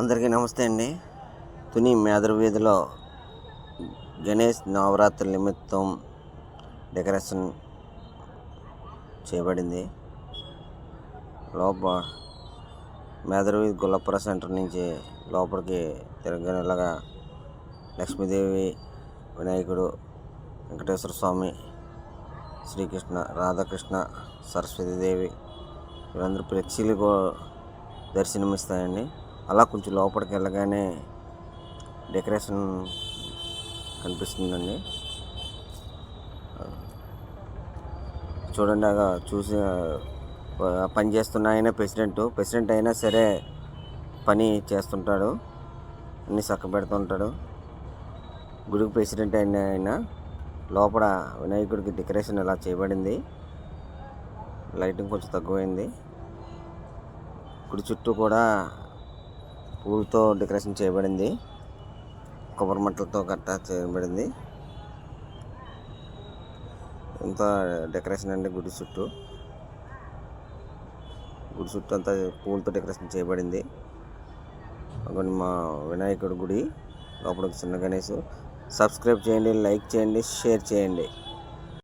అందరికీ నమస్తే అండి. తుని మేదరవీధిలో గణేష్ నవరాత్రి నిమిత్తం డెకరేషన్ చేయబడింది. లోప మేదరు గుల్లపుర సెంటర్ నుంచి లోపలికి తిరగనేలాగా లక్ష్మీదేవి వినాయకుడు వెంకటేశ్వర స్వామి శ్రీకృష్ణ రాధాకృష్ణ సరస్వతీదేవి వీళ్ళందరూ ఫ్లెక్సీలు దర్శనమిస్తాయండి. అలా కొంచెం లోపలికి వెళ్ళగానే డెకరేషన్ కనిపిస్తుందండి. చూడండి అలా చూసి పని చేస్తున్న ఆయన ప్రెసిడెంట్. ప్రెసిడెంట్ అయినా సరే పని చేస్తుంటాడు అన్ని చక్క ఉంటాడు. గుడికి ప్రెసిడెంట్ అయిన ఆయన లోపల వినాయకుడికి డెకరేషన్ ఇలా చేయబడింది లైటింగ్ కొంచెం తక్కువైంది. గుడి చుట్టూ కూడా పూలతో డెకరేషన్ చేయబడింది. కొబ్బరి మట్టలతో గట్టా చేయబడింది. ఇంత డెకరేషన్ అండి గుడి చుట్టూ. గుడి చుట్టూ అంతా పూలతో డెకరేషన్ చేయబడింది. అక్కడ మా వినాయకుడి గుడి లోపల చిన్న గణేష్. సబ్స్క్రైబ్ చేయండి లైక్ చేయండి షేర్ చేయండి.